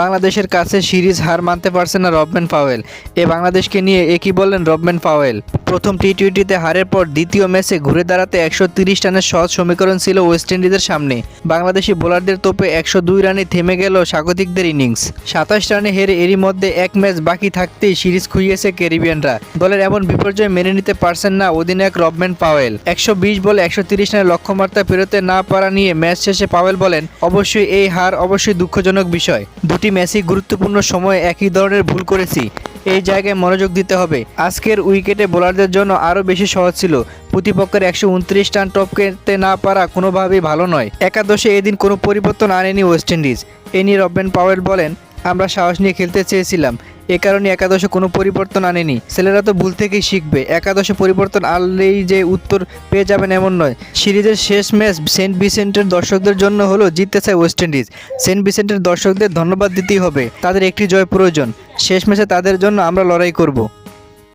বাংলাদেশের কাছে সিরিজ হার মানতে পারছে না রবম্যান পাওয়েল। এ বাংলাদেশকে নিয়ে একই বললেন রবম্যান পাওয়েল? প্রথম টি টোয়েন্টিতে হারের পর দ্বিতীয় ম্যাচে ঘুরে দাঁড়াতে একশো তিরিশ রানের সহজ সমীকরণ ছিল ওয়েস্ট ইন্ডিজের সামনে। বাংলাদেশি বোলারদের তোপে একশো দুই রানে থেমে গেল স্বাগতিকদের ইনিংস। সাতাশ রানে হেরে এরই মধ্যে এক ম্যাচ বাকি থাকতেই সিরিজ খুইয়েছে ক্যারিবিয়ানরা। দলের এমন বিপর্যয় মেনে নিতে পারছেন না অধিনায়ক রবম্যান পাওয়েল। একশো বিশ বলে একশো তিরিশ রানের লক্ষ্যমাত্রা পেরোতে না পারা নিয়ে ম্যাচ শেষে পাওয়েল বলেন, অবশ্যই এই হার অবশ্যই দুঃখজনক বিষয়। দুটি ম্যাচই গুরুত্বপূর্ণ সময়ে একই ধরনের ভুল করেছি। এই জায়গায় মনোযোগ দিতে হবে। আজকের উইকেটে বোলারদের জন্য আরও বেশি সহজ ছিল। প্রতিপক্ষের একশো উনত্রিশ টান টপ টপকেতে না পারা কোনোভাবেই ভালো নয়। একাদশে এদিন কোনো পরিবর্তন আনেনি ওয়েস্ট ইন্ডিজ। এ নিয়ে রবেন পাওয়েল বলেন, আমরা সাহস নিয়ে খেলতে চেয়েছিলাম। এ কারণে একাদশে কোনো পরিবর্তন আনেনি। ছেলেরা তো ভুল থেকেই শিখবে। একাদশে পরিবর্তন আনলেই যে উত্তর পেয়ে যাবেন এমন নয়। সিরিজের শেষ ম্যাচ সেন্ট ভিসেন্টের দর্শকদের জন্য হলো জিততে চায় ওয়েস্ট ইন্ডিজ। সেন্ট ভিসেন্টের দর্শকদের ধন্যবাদ দিতেই হবে। তাদের একটি জয় প্রয়োজন। শেষ ম্যাচে তাদের জন্য আমরা লড়াই করব।